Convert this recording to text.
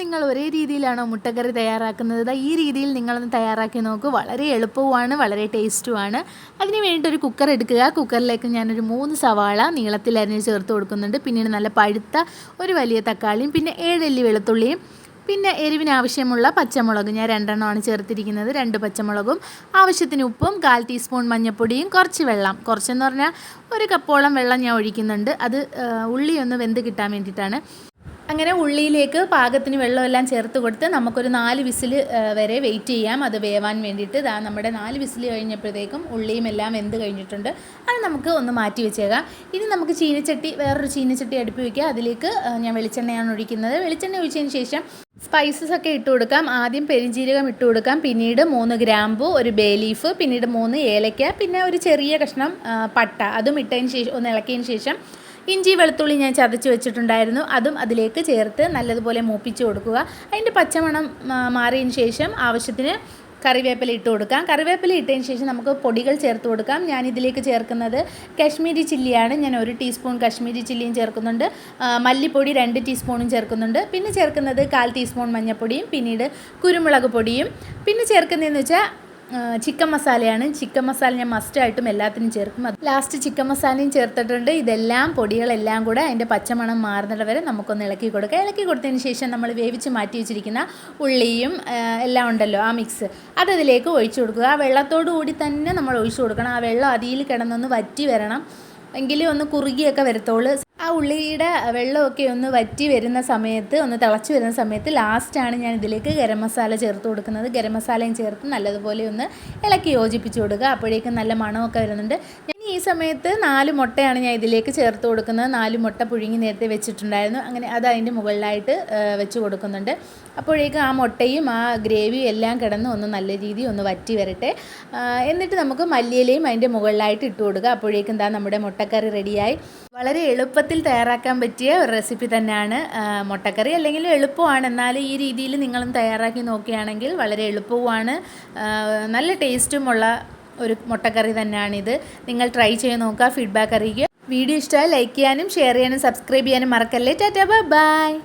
നിങ്ങൾ ഒരേ രീതിയിലാണോ മുട്ടക്കറി തയ്യാറാക്കുന്നത്? ഈ രീതിയിൽ നിങ്ങളൊന്ന് തയ്യാറാക്കി നോക്കൂ. വളരെ എളുപ്പവുമാണ് വളരെ ടേസ്റ്റുമാണ്. അതിന് വേണ്ടി ഒരു കുക്കർ എടുക്കുക. കുക്കറിലേക്ക് ഞാനൊരു മൂന്ന് സവാള നീളത്തിൽ അരിഞ്ഞ് ചേർത്ത് കൊടുക്കുന്നുണ്ട്. പിന്നീട് നല്ല പഴുത്ത ഒരു വലിയ തക്കാളിയും പിന്നെ ഏഴല്ലി വെളുത്തുള്ളിയും പിന്നെ എരിവിനാവശ്യമുള്ള പച്ചമുളക്. ഞാൻ രണ്ടെണ്ണമാണ് ചേർത്തിരിക്കുന്നത്. രണ്ട് പച്ചമുളകും ആവശ്യത്തിന് ഉപ്പും കാൽ ടീസ്പൂൺ മഞ്ഞൾപ്പൊടിയും കുറച്ച് വെള്ളം. കുറച്ചെന്ന് പറഞ്ഞാൽ ഒരു കപ്പോളം വെള്ളം ഞാൻ ഒഴിക്കുന്നുണ്ട്. അത് ഉള്ളി ഒന്ന് വെന്ത് കിട്ടാൻ വേണ്ടിയിട്ടാണ്. അങ്ങനെ ഉള്ളിയിലേക്ക് പാകത്തിന് വെള്ളമെല്ലാം ചേർത്ത് കൊടുത്ത് നമുക്കൊരു നാല് വിസിൽ വരെ വെയിറ്റ് ചെയ്യാം. അത് വേവാൻ വേണ്ടിയിട്ട് ദാ നമ്മുടെ നാല് വിസിൽ കഴിഞ്ഞപ്പോഴത്തേക്കും ഉള്ളിയും എല്ലാം വെന്ത് കഴിഞ്ഞിട്ടുണ്ട്. അത് നമുക്ക് ഒന്ന് മാറ്റി വെച്ചേക്കാം. ഇനി നമുക്ക് ചീനച്ചട്ടി വേറൊരു ചീനച്ചട്ടി അടുപ്പ് വയ്ക്കുക അതിലേക്ക് ഞാൻ വെളിച്ചെണ്ണയാണ് ഒഴിക്കുന്നത്. വെളിച്ചെണ്ണ ഒഴിച്ചതിന് ശേഷം സ്പൈസസ് ഒക്കെ ഇട്ട് കൊടുക്കാം. ആദ്യം പെരിഞ്ജീരകം ഇട്ട് കൊടുക്കാം. പിന്നീട് മൂന്ന് ഗ്രാമ്പു ഒരു ബേ ലീഫ് പിന്നീട് മൂന്ന് ഏലയ്ക്ക പിന്നെ ഒരു ചെറിയ കഷ്ണം പട്ട. അതും ഇട്ടതിന് ശേഷം ഒന്ന് ഇളക്കിയതിന് ശേഷം ഇഞ്ചി വെളുത്തുള്ളി ഞാൻ ചതച്ച് വെച്ചിട്ടുണ്ടായിരുന്നു. അതും അതിലേക്ക് ചേർത്ത് നല്ലതുപോലെ മൂപ്പിച്ച് കൊടുക്കുക. അതിന്റെ പച്ചമണം മാറിയതിന് ശേഷം ആവശ്യത്തിന് കറിവേപ്പില ഇട്ട് കൊടുക്കാം. കറിവേപ്പില ഇട്ടതിന് ശേഷം നമുക്ക് പൊടികൾ ചേർത്ത് കൊടുക്കാം. ഞാൻ ഇതിലേക്ക് ചേർക്കുന്നത് കശ്മീരി ചില്ലിയാണ്. ഞാൻ ഒരു ടീസ്പൂൺ കശ്മീരി ചില്ലിയും ചേർക്കുന്നുണ്ട്. മല്ലിപ്പൊടി രണ്ട് ടീസ്പൂണും ചേർക്കുന്നുണ്ട്. പിന്നെ ചേർക്കുന്നത് കാൽ ടീസ്പൂൺ മഞ്ഞൾപ്പൊടിയും പിന്നീട് കുരുമുളക് പൊടിയും. പിന്നെ ചേർക്കുന്നതെന്ന് വെച്ചാൽ ചിക്കൻ മസാലയാണ്. ചിക്കൻ മസാല ഞാൻ മസ്റ്റായിട്ടും എല്ലാത്തിനും ചേർക്കും. ലാസ്റ്റ് ചിക്കൻ മസാലയും ചേർത്തിട്ടുണ്ട്. ഇതെല്ലാം പൊടികളെല്ലാം കൂടെ അതിന്റെ പച്ചമണം മാറുന്നിട വരെ നമുക്കൊന്ന് ഇളക്കി കൊടുക്കുക ഇളക്കി കൊടുത്തതിന് ശേഷം നമ്മൾ വേവിച്ച് മാറ്റി വെച്ചിരിക്കുന്ന ഉള്ളിയും എല്ലാം ഉണ്ടല്ലോ ആ മിക്സ് അതിലേക്ക് ഒഴിച്ചു കൊടുക്കുക. ആ വെള്ളത്തോടു കൂടി തന്നെ നമ്മൾ ഒഴിച്ചു കൊടുക്കണം. ആ വെള്ളം അതിൽ കിടന്നൊന്ന് വറ്റി വരണം. എങ്കിലും ഒന്ന് കുറുകിയൊക്കെ വരത്തുള്ളൂ. ആ ഉള്ളിയുടെ വെള്ളമൊക്കെ ഒന്ന് വറ്റി വരുന്ന സമയത്ത് ഒന്ന് തിളച്ച് വരുന്ന സമയത്ത് ലാസ്റ്റാണ് ഞാൻ ഇതിലേക്ക് ഗരം മസാല ചേർത്ത് കൊടുക്കുന്നത്. ഗരം മസാലയും ചേർത്ത് നല്ലതുപോലെ ഒന്ന് ഇളക്കി യോജിപ്പിച്ച് കൊടുക്കുക. അപ്പോഴേക്കും നല്ല മണമൊക്കെ വരുന്നുണ്ട്. ഈ സമയത്ത് നാല് മുട്ടയാണ് ഞാൻ ഇതിലേക്ക് ചേർത്ത് കൊടുക്കുന്നത്. നാല് മുട്ട പുഴുങ്ങി നേരത്തെ വെച്ചിട്ടുണ്ടായിരുന്നു. അങ്ങനെ അത് അതിന്റെ മുകളിലായിട്ട് വെച്ച് കൊടുക്കുന്നുണ്ട്. അപ്പോഴേക്കും ആ മുട്ടയും ആ ഗ്രേവിയും എല്ലാം കിടന്ന് ഒന്ന് നല്ല രീതിയിൽ ഒന്ന് വറ്റി വരട്ടെ. എന്നിട്ട് നമുക്ക് മല്ലിയിലയും അതിന്റെ മുകളിലായിട്ട് ഇട്ട് കൊടുക്കുക. അപ്പോഴേക്കും എന്താ നമ്മുടെ മുട്ടക്കറി റെഡിയായി. വളരെ എളുപ്പത്തിൽ തയ്യാറാക്കാൻ പറ്റിയ ഒരു റെസിപ്പി തന്നെയാണ് മുട്ടക്കറി. അല്ലെങ്കിൽ എളുപ്പമാണ്. എന്നാൽ ഈ രീതിയിൽ നിങ്ങളും തയ്യാറാക്കി നോക്കുകയാണെങ്കിൽ വളരെ എളുപ്പവുമാണ്. നല്ല ടേസ്റ്റുമുള്ള ഒരു മുട്ടക്കറി തന്നെയാണിത്. നിങ്ങൾ ട്രൈ ചെയ്ത് നോക്കുക ഫീഡ്ബാക്ക് അറിയിക്കുക. വീഡിയോ ഇഷ്ടമായി ലൈക്ക് ചെയ്യാനും ഷെയർ ചെയ്യാനും സബ്സ്ക്രൈബ് ചെയ്യാനും മറക്കല്ലേ. Tata bye